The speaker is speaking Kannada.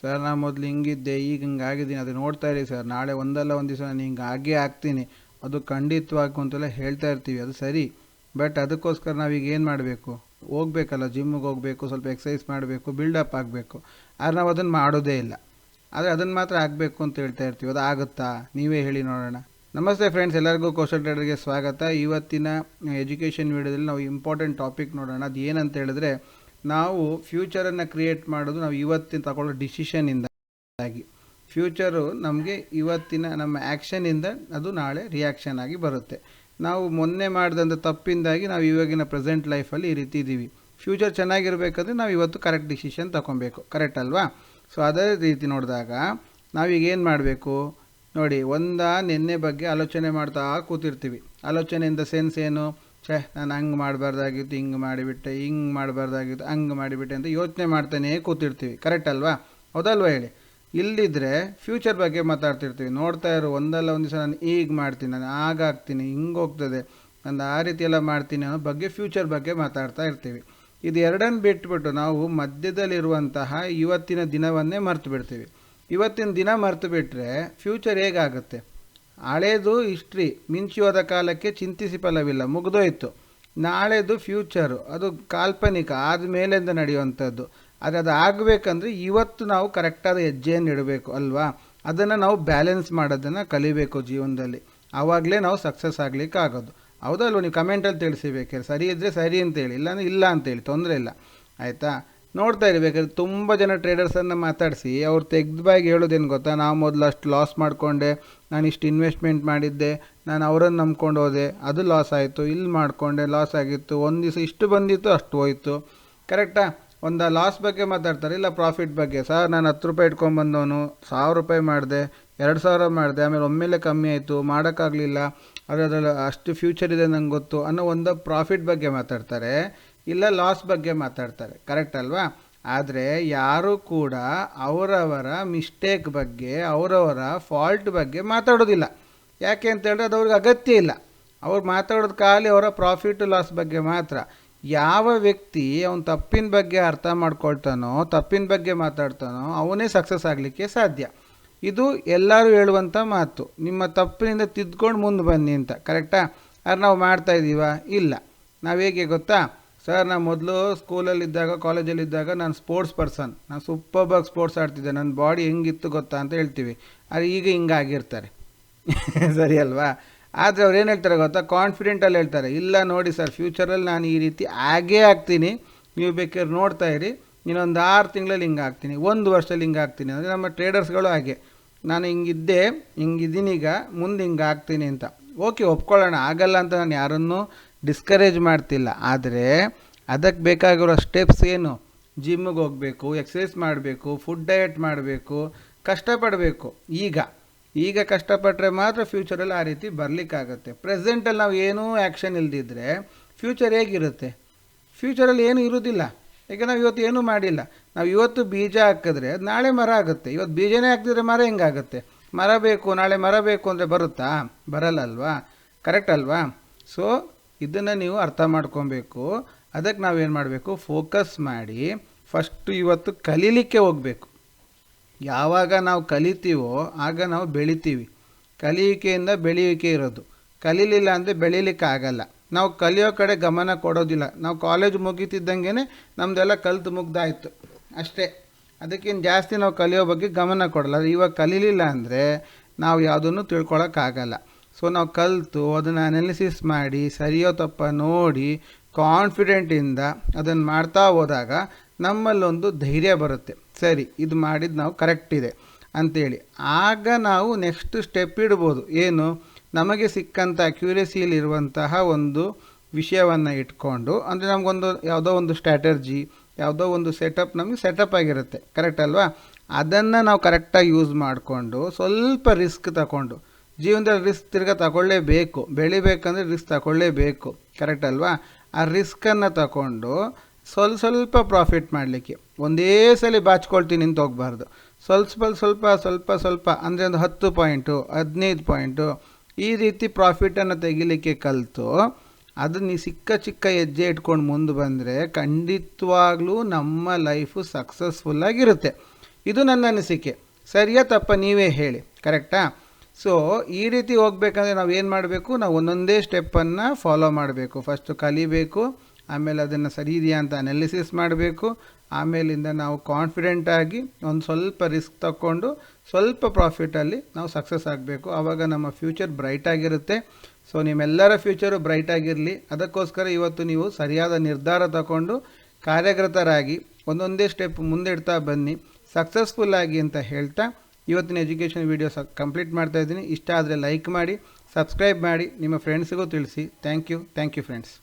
ಸರ್ ನಾನು ಮೊದಲು ಹಿಂಗಿದ್ದೆ, ಈಗ ಹಿಂಗಾಗಿದ್ದೀನಿ ಅದು ನೋಡ್ತಾ ಇರಿ ಸರ್. ನಾಳೆ ಒಂದಲ್ಲ ಒಂದು ದಿವಸ ನಾನು ಹಿಂಗೆ ಆಗೇ ಆಗ್ತೀನಿ. ಅದು ಖಂಡಿತವಾಗಿ ಅಂತೆಲ್ಲ ಹೇಳ್ತಾ ಇರ್ತೀವಿ, ಅದು ಸರಿ. ಬಟ್ ಅದಕ್ಕೋಸ್ಕರ ನಾವೀಗ ಏನು ಮಾಡಬೇಕು? ಹೋಗ್ಬೇಕಲ್ಲ ಜಿಮ್ಮಿಗೆ ಹೋಗಬೇಕು, ಸ್ವಲ್ಪ ಎಕ್ಸಸೈಸ್ ಮಾಡಬೇಕು ಬಿಲ್ಡಪ್ ಆಗಬೇಕು. ಆದರೆ ನಾವು ಅದನ್ನು ಮಾಡೋದೇ ಇಲ್ಲ. ಆದರೆ ಅದನ್ನು ಮಾತ್ರ ಆಗಬೇಕು ಅಂತ ಹೇಳ್ತಾ ಇರ್ತೀವಿ. ಅದು ಆಗುತ್ತಾ? ನೀವೇ ಹೇಳಿ ನೋಡೋಣ. ನಮಸ್ತೆ ಫ್ರೆಂಡ್ಸ್ ಎಲ್ಲರಿಗೂ ಕೌಶಲ್ ಟ್ರೇಡರ್ಗೆ ಸ್ವಾಗತ. ಇವತ್ತಿನ ಎಜುಕೇಷನ್ ವಿಡಿಯೋದಲ್ಲಿ ನಾವು ಇಂಪಾರ್ಟೆಂಟ್ ಟಾಪಿಕ್ ನೋಡೋಣ. ಅದು ಏನಂತ ಹೇಳಿದ್ರೆ ನಾವು ಫ್ಯೂಚರನ್ನು ಕ್ರಿಯೇಟ್ ಮಾಡೋದು ನಾವು ಇವತ್ತಿನ ತಗೊಳ್ಳೋ ಡಿಸಿಷನಿಂದಾಗಿ ಫ್ಯೂಚರು ನಮಗೆ ಇವತ್ತಿನ ನಮ್ಮ ಆ್ಯಕ್ಷನಿಂದ ಅದು ನಾಳೆ ರಿಯಾಕ್ಷನ್ ಆಗಿ ಬರುತ್ತೆ. ನಾವು ಮೊನ್ನೆ ಮಾಡಿದಂಥ ತಪ್ಪಿಂದಾಗಿ ನಾವು ಇವಾಗಿನ ಪ್ರೆಸೆಂಟ್ ಲೈಫಲ್ಲಿ ಈ ರೀತಿ ಇದ್ದೀವಿ. ಫ್ಯೂಚರ್ ಚೆನ್ನಾಗಿರಬೇಕಂದ್ರೆ ನಾವು ಇವತ್ತು ಕರೆಕ್ಟ್ ಡಿಸಿಷನ್ ತಗೊಬೇಕು. ಕರೆಕ್ಟ್ ಅಲ್ವಾ? ಸೊ ಅದೇ ರೀತಿ ನೋಡಿದಾಗ ನಾವೀಗ ಏನು ಮಾಡಬೇಕು? ನೋಡಿ, ಒಂದ ನಿನ್ನೆ ಬಗ್ಗೆ ಆಲೋಚನೆ ಮಾಡ್ತಾ ಕೂತಿರ್ತೀವಿ. ಆಲೋಚನೆಯಿಂದ ಸೆನ್ಸ್ ಏನು? ಛೇ, ನಾನು ಹಂಗೆ ಮಾಡಬಾರ್ದಾಗಿತ್ತು, ಹಿಂಗೆ ಮಾಡಿಬಿಟ್ಟೆ, ಹಿಂಗೆ ಮಾಡಬಾರ್ದಾಗಿತ್ತು, ಹಂಗೆ ಮಾಡಿಬಿಟ್ಟೆ ಅಂತ ಯೋಚನೆ ಮಾಡ್ತಾನೇ ಕೂತಿರ್ತೀವಿ. ಕರೆಕ್ಟ್ ಅಲ್ವಾ? ಹೌದಲ್ವಾ ಹೇಳಿ? ಇಲ್ಲಿದ್ರೆ ಫ್ಯೂಚರ್ ಬಗ್ಗೆ ಮಾತಾಡ್ತಿರ್ತೀವಿ. ನೋಡ್ತಾ ಇರೋ, ಒಂದಲ್ಲ ಒಂದು ದಿವಸ ನಾನು ಈಗ ಮಾಡ್ತೀನಿ, ನಾನು ಆಗ ಆಗ್ತೀನಿ, ಹಿಂಗೆ ಹೋಗ್ತದೆ. ನಾನು ಆ ರೀತಿ ಎಲ್ಲ ಮಾಡ್ತೀನಿ ಅನ್ನೋ ಬಗ್ಗೆ ಫ್ಯೂಚರ್ ಬಗ್ಗೆ ಮಾತಾಡ್ತಾ ಇರ್ತೀವಿ. ಇದು ಎರಡನ್ನು ಬಿಟ್ಬಿಟ್ಟು ನಾವು ಮಧ್ಯದಲ್ಲಿರುವಂತಹ ಇವತ್ತಿನ ದಿನವನ್ನೇ ಮರ್ತು ಬಿಡ್ತೀವಿ. ಇವತ್ತಿನ ದಿನ ಮರೆತು ಬಿಟ್ಟರೆ ಫ್ಯೂಚರ್ ಹೇಗಾಗುತ್ತೆ? ಹಳೇದು ಹಿಸ್ಟ್ರಿ ಮಿಂಚಿ ಹೋದ ಕಾಲಕ್ಕೆ ಚಿಂತಿಸಿ ಫಲವಿಲ್ಲ, ಮುಗಿದೋಯ್ತು. ನಾಳೆದು ಫ್ಯೂಚರು ಅದು ಕಾಲ್ಪನಿಕ, ಆದಮೇಲಿಂದ ನಡೆಯುವಂಥದ್ದು. ಆದರೆ ಅದು ಆಗಬೇಕಂದ್ರೆ ಇವತ್ತು ನಾವು ಕರೆಕ್ಟಾದ ಹೆಜ್ಜೆಯನ್ನು ಇಡಬೇಕು ಅಲ್ವಾ? ಅದನ್ನು ನಾವು ಬ್ಯಾಲೆನ್ಸ್ ಮಾಡೋದನ್ನು ಕಲಿಬೇಕು ಜೀವನದಲ್ಲಿ. ಆವಾಗಲೇ ನಾವು ಸಕ್ಸಸ್ ಆಗಲಿಕ್ಕೆ ಆಗೋದು. ಹೌದಲ್ವ? ನೀವು ಕಮೆಂಟಲ್ಲಿ ತಿಳಿಸಿ ಬೇಕಾದ್ರೆ. ಸರಿ ಇದ್ದರೆ ಸರಿ ಅಂತೇಳಿ, ಇಲ್ಲಾಂದ್ರೆ ಇಲ್ಲ ಅಂತೇಳಿ, ತೊಂದರೆ ಇಲ್ಲ. ಆಯಿತಾ? ನೋಡ್ತಾ ಇರಬೇಕಾದ್ರೆ ತುಂಬ ಜನ ಟ್ರೇಡರ್ಸನ್ನು ಮಾತಾಡಿಸಿ ಅವ್ರು ತೆಗ್ದು ಬಾಯಿಗೆ ಹೇಳೋದೇನು ಗೊತ್ತಾ? ನಾವು ಮೊದಲು ಅಷ್ಟು ಲಾಸ್ ಮಾಡಿಕೊಂಡೆ, ನಾನು ಇಷ್ಟು ಇನ್ವೆಸ್ಟ್ಮೆಂಟ್ ಮಾಡಿದ್ದೆ, ನಾನು ಅವರನ್ನು ನಂಬ್ಕೊಂಡು ಹೋದೆ, ಅದು ಲಾಸ್ ಆಯಿತು ಇಲ್ಲಿ ಮಾಡಿಕೊಂಡೆ ಲಾಸ್ ಆಗಿತ್ತು, ಒಂದು ದಿವಸ ಇಷ್ಟು ಬಂದಿತ್ತು, ಅಷ್ಟು ಹೋಯಿತು. ಕರೆಕ್ಟಾ ಒಂದು ಲಾಸ್ ಬಗ್ಗೆ ಮಾತಾಡ್ತಾರೆ, ಇಲ್ಲ ಪ್ರಾಫಿಟ್ ಬಗ್ಗೆ. ಸರ್, ನಾನು ಹತ್ತು ರೂಪಾಯಿ ಇಟ್ಕೊಂಬಂದವನು ಸಾವಿರ ರೂಪಾಯಿ ಮಾಡಿದೆ, ಎರಡು ಸಾವಿರ ಮಾಡಿದೆ, ಆಮೇಲೆ ಒಮ್ಮೆಲೆ ಕಮ್ಮಿ ಆಯಿತು, ಮಾಡೋಕ್ಕಾಗಲಿಲ್ಲ, ಅದರಲ್ಲಿ ಅಷ್ಟು ಫ್ಯೂಚರ್ ಇದೆ ನಂಗೆ ಗೊತ್ತು ಅನ್ನೋ ಒಂದು ಪ್ರಾಫಿಟ್ ಬಗ್ಗೆ ಮಾತಾಡ್ತಾರೆ. ಇಲ್ಲ ಲಾಸ್ ಬಗ್ಗೆ ಮಾತಾಡ್ತಾರೆ. ಕರೆಕ್ಟ್ ಅಲ್ವಾ? ಆದರೆ ಯಾರೂ ಕೂಡ ಅವರವರ ಮಿಸ್ಟೇಕ್ ಬಗ್ಗೆ, ಅವರವರ ಫಾಲ್ಟ್ ಬಗ್ಗೆ ಮಾತಾಡೋದಿಲ್ಲ. ಯಾಕೆ ಅಂತ ಹೇಳಿದ್ರೆ ಅದು ಅವ್ರಿಗೆ ಅಗತ್ಯ ಇಲ್ಲ. ಅವ್ರು ಮಾತಾಡೋದು ಖಾಲಿ ಅವರ ಪ್ರಾಫಿಟ್ ಲಾಸ್ ಬಗ್ಗೆ ಮಾತ್ರ. ಯಾವ ವ್ಯಕ್ತಿ ಅವನ ತಪ್ಪಿನ ಬಗ್ಗೆ ಅರ್ಥ ಮಾಡ್ಕೊಳ್ತಾನೋ, ತಪ್ಪಿನ ಬಗ್ಗೆ ಮಾತಾಡ್ತಾನೋ, ಅವನೇ ಸಕ್ಸಸ್ ಆಗಲಿಕ್ಕೆ ಸಾಧ್ಯ. ಇದು ಎಲ್ಲರೂ ಹೇಳುವಂಥ ಮಾತು. ನಿಮ್ಮ ತಪ್ಪಿನಿಂದ ತಿದ್ಕೊಂಡು ಮುಂದೆ ಬನ್ನಿ ಅಂತ. ಕರೆಕ್ಟಾ ಅದು ನಾವು ಮಾಡ್ತಾ ಇದ್ದೀವ ಇಲ್ಲ. ನಾವು ಹೇಗೆ ಗೊತ್ತಾ? ಸರ್ ನಾನು ಮೊದಲು ಸ್ಕೂಲಲ್ಲಿದ್ದಾಗ ಕಾಲೇಜಲ್ಲಿದ್ದಾಗ ನಾನು ಸ್ಪೋರ್ಟ್ಸ್ ಪರ್ಸನ್ ನಾನು ಸೂಪರ್ಬಾಗಿ ಸ್ಪೋರ್ಟ್ಸ್ ಆಡ್ತಿದ್ದೆ. ನನ್ನ ಬಾಡಿ ಹೆಂಗಿತ್ತು ಗೊತ್ತಾ ಅಂತ ಹೇಳ್ತೀವಿ. ಆದರೆ ಈಗ ಹಿಂಗಾಗಿರ್ತಾರೆ. ಸರಿ ಅಲ್ವಾ? ಆದರೆ ಅವ್ರು ಏನು ಹೇಳ್ತಾರೆ ಗೊತ್ತಾ? ಕಾನ್ಫಿಡೆಂಟಲ್ಲಿ ಹೇಳ್ತಾರೆ. ಇಲ್ಲ ನೋಡಿ ಸರ್ ಫ್ಯೂಚರಲ್ಲಿ ನಾನು ಈ ರೀತಿ ಆಗೇ ಆಗ್ತೀನಿ. ನೀವು ಬೇಕಾದ್ರೆ ನೋಡ್ತಾ ಇರಿ. ಇನ್ನೊಂದು ಆರು ತಿಂಗಳಲ್ಲಿ ಹಿಂಗೆ ಆಗ್ತೀನಿ. ಒಂದು ವರ್ಷದಲ್ಲಿ ಹಿಂಗೆ ಆಗ್ತೀನಿ. ಅಂದರೆ ನಮ್ಮ ಟ್ರೇಡರ್ಸ್ಗಳು ಹಾಗೆ. ನಾನು ಹಿಂಗಿದ್ದೆ, ಹಿಂಗಿದ್ದೀನಿ ಈಗ, ಮುಂದೆ ಹಿಂಗೆ ಆಗ್ತೀನಿ ಅಂತ. ಓಕೆ ಒಪ್ಕೊಳ್ಳೋಣ. ಆಗಲ್ಲ ಅಂತ ನಾನು ಯಾರನ್ನೂ ಡಿಸ್ಕರೇಜ್ ಮಾಡ್ತಿಲ್ಲ. ಆದರೆ ಅದಕ್ಕೆ ಬೇಕಾಗಿರೋ ಸ್ಟೆಪ್ಸ್ ಏನು? ಜಿಮ್ಮಿಗೆ ಹೋಗಬೇಕು ಎಕ್ಸಸೈಸ್ ಮಾಡಬೇಕು ಫುಡ್ ಡಯಟ್ ಮಾಡಬೇಕು, ಕಷ್ಟಪಡಬೇಕು. ಈಗ ಈಗ ಕಷ್ಟಪಟ್ಟರೆ ಮಾತ್ರ ಫ್ಯೂಚರಲ್ಲಿ ಆ ರೀತಿ ಬರಲಿಕ್ಕಾಗತ್ತೆ. ಪ್ರೆಸೆಂಟಲ್ಲಿ ನಾವು ಏನೂ ಆ್ಯಕ್ಷನ್ ಇಲ್ಲದಿದ್ದರೆ ಫ್ಯೂಚರ್ ಹೇಗಿರುತ್ತೆ? ಫ್ಯೂಚರಲ್ಲಿ ಏನೂ ಇರೋದಿಲ್ಲ. ಈಗ ನಾವು ಇವತ್ತು ಏನೂ ಮಾಡಿಲ್ಲ. ನಾವು ಇವತ್ತು ಬೀಜ ಹಾಕಿದ್ರೆ ಅದು ನಾಳೆ ಮರ ಆಗುತ್ತೆ. ಇವತ್ತು ಬೀಜನೇ ಹಾಕ್ತಿದ್ರೆ ಮರ ಹೆಂಗಾಗುತ್ತೆ? ಮರ ಬೇಕು, ನಾಳೆ ಮರ ಬೇಕು ಅಂದರೆ ಬರುತ್ತಾ? ಬರಲ್ಲ ಅಲ್ವಾ? ಕರೆಕ್ಟ್ ಅಲ್ವಾ? ಸೊ ಇದನ್ನು ನೀವು ಅರ್ಥ ಮಾಡ್ಕೊಬೇಕು. ಅದಕ್ಕೆ ನಾವೇನು ಮಾಡಬೇಕು? ಫೋಕಸ್ ಮಾಡಿ ಫಸ್ಟು ಇವತ್ತು ಕಲೀಲಿಕ್ಕೆ ಹೋಗಬೇಕು. ಯಾವಾಗ ನಾವು ಕಲಿತೀವೋ, ಆಗ ನಾವು ಬೆಳಿತೀವಿ. ಕಲಿಯುವಿಕೆಯಿಂದ ಬೆಳೆಯುವಿಕೆ ಇರೋದು. ಕಲೀಲಿಲ್ಲ ಅಂದರೆ ಬೆಳೀಲಿಕ್ಕೆ ಆಗಲ್ಲ. ನಾವು ಕಲಿಯೋ ಕಡೆ ಗಮನ ಕೊಡೋದಿಲ್ಲ. ನಾವು ಕಾಲೇಜ್ ಮುಗಿತಿದ್ದಂಗೆ ನಮ್ಮದೆಲ್ಲ ಕಲ್ತು ಮುಗ್ದಾಯಿತು. ಅಷ್ಟೇ. ಅದಕ್ಕಿಂತ ಜಾಸ್ತಿ ನಾವು ಕಲಿಯೋ ಬಗ್ಗೆ ಗಮನ ಕೊಡಲ್ಲ. ಇವಾಗ ಕಲೀಲಿಲ್ಲ ಅಂದರೆ ನಾವು ಯಾವುದನ್ನು ತಿಳ್ಕೊಳಕ್ಕಾಗಲ್ಲ. ಸೊ ನಾವು ಕಲಿತು, ಅದನ್ನು ಅನಾಲಿಸಿಸ್ ಮಾಡಿ, ಸರಿಯೋ ತಪ್ಪ ನೋಡಿ ಕಾನ್ಫಿಡೆಂಟಿಂದ ಅದನ್ನು ಮಾಡ್ತಾ ಹೋದಾಗ ನಮ್ಮಲ್ಲೊಂದು ಧೈರ್ಯ ಬರುತ್ತೆ. ಸರಿ, ಇದು ಮಾಡಿದ್ದು ನಾವು ಕರೆಕ್ಟ್ ಇದೆ ಅಂಥೇಳಿ ಆಗ ನಾವು ನೆಕ್ಸ್ಟ್ ಸ್ಟೆಪ್ ಇಡ್ಬೋದು. ಏನು? ನಮಗೆ ಸಿಕ್ಕಂಥ ಅಕ್ಯುರೇಸಿಯಲ್ಲಿರುವಂತಹ ಒಂದು ವಿಷಯವನ್ನು ಇಟ್ಕೊಂಡು, ಅಂದರೆ ನಮಗೊಂದು ಯಾವುದೋ ಒಂದು ಸ್ಟ್ರಾಟರ್ಜಿ ಯಾವುದೋ ಒಂದು ಸೆಟಪ್ ನಮಗೆ ಸೆಟಪ್ ಆಗಿರುತ್ತೆ. ಕರೆಕ್ಟ್ ಅಲ್ವಾ? ಅದನ್ನು ನಾವು ಕರೆಕ್ಟಾಗಿ ಯೂಸ್ ಮಾಡಿಕೊಂಡು, ಸ್ವಲ್ಪ ರಿಸ್ಕ್ ತಗೊಂಡು ಜೀವನದಲ್ಲಿ ರಿಸ್ಕ್ ತಿರ್ಗಾ ತಗೊಳ್ಳೇಬೇಕು. ಬೆಳಿಬೇಕಂದ್ರೆ ರಿಸ್ಕ್ ತಗೊಳ್ಳೇಬೇಕು. ಕರೆಕ್ಟ್ ಅಲ್ವಾ? ಆ ರಿಸ್ಕನ್ನು ತಗೊಂಡು ಸ್ವಲ್ಪ ಸ್ವಲ್ಪ ಪ್ರಾಫಿಟ್ ಮಾಡಲಿಕ್ಕೆ. ಒಂದೇ ಸಲ ಬಾಚ್ಕೊಳ್ತೀನಿ ಅಂತ ಹೋಗ್ಬಾರ್ದು. ಸ್ವಲ್ಪ ಸ್ವಲ್ಪ ಸ್ವಲ್ಪ ಸ್ವಲ್ಪ ಅಂದರೆ ಒಂದು ಹತ್ತು ಪಾಯಿಂಟು ಹದಿನೈದು ಪಾಯಿಂಟು ಈ ರೀತಿ ಪ್ರಾಫಿಟನ್ನು ತೆಗಿಲಿಕ್ಕೆ ಕಲಿತು ಅದು ನೀ ಸಿಕ್ಕ ಚಿಕ್ಕ ಹೆಜ್ಜೆ ಇಟ್ಕೊಂಡು ಮುಂದೆ ಬಂದರೆ ಖಂಡಿತವಾಗ್ಲೂ ನಮ್ಮ ಲೈಫು ಸಕ್ಸಸ್ಫುಲ್ಲಾಗಿರುತ್ತೆ ಇದು ನನ್ನ ಅನಿಸಿಕೆ. ಸರಿಯಾ ತಪ್ಪ ನೀವೇ ಹೇಳಿ. ಕರೆಕ್ಟಾ ಸೊ ಈ ರೀತಿ ಹೋಗ್ಬೇಕಂದ್ರೆ ನಾವು ಏನು ಮಾಡಬೇಕು? ನಾವು ಒಂದೊಂದೇ ಸ್ಟೆಪ್ಪನ್ನು ಫಾಲೋ ಮಾಡಬೇಕು. ಫಸ್ಟು ಕಲಿಬೇಕು, ಆಮೇಲೆ ಅದನ್ನು ಸರಿ ಇದೆಯಾ ಅಂತ ಅನಾಲಿಸಿಸ್ ಮಾಡಬೇಕು. ಆಮೇಲಿಂದ ನಾವು ಕಾನ್ಫಿಡೆಂಟಾಗಿ ಒಂದು ಸ್ವಲ್ಪ ರಿಸ್ಕ್ ತಗೊಂಡು ಸ್ವಲ್ಪ ಪ್ರಾಫಿಟಲ್ಲಿ ನಾವು ಸಕ್ಸಸ್ ಆಗಬೇಕು. ಆವಾಗ ನಮ್ಮ ಫ್ಯೂಚರ್ ಬ್ರೈಟ್ ಆಗಿರುತ್ತೆ. ಸೊ ನಿಮ್ಮೆಲ್ಲರ ಫ್ಯೂಚರು ಬ್ರೈಟ್ ಆಗಿರಲಿ. ಅದಕ್ಕೋಸ್ಕರ ಇವತ್ತು ನೀವು ಸರಿಯಾದ ನಿರ್ಧಾರ ತಗೊಂಡು ಕಾರ್ಯಗತರಾಗಿ ಒಂದೊಂದೇ ಸ್ಟೆಪ್ ಮುಂದಿಡ್ತಾ ಬನ್ನಿ. ಸಕ್ಸಸ್ಫುಲ್ ಆಗಿ ಅಂತ ಹೇಳ್ತಾ ಇವತ್ತಿನ ಎಜುಕೇಷನ್ ವೀಡಿಯೋಸ್ ಕಂಪ್ಲೀಟ್ ಮಾಡ್ತಾ ಇದ್ದೀನಿ. ಇಷ್ಟ ಆದರೆ ಲೈಕ್ ಮಾಡಿ ಸಬ್ಸ್ಕ್ರೈಬ್ ಮಾಡಿ. ನಿಮ್ಮ ಫ್ರೆಂಡ್ಸಿಗೂ ತಿಳಿಸಿ. Thank you thank you friends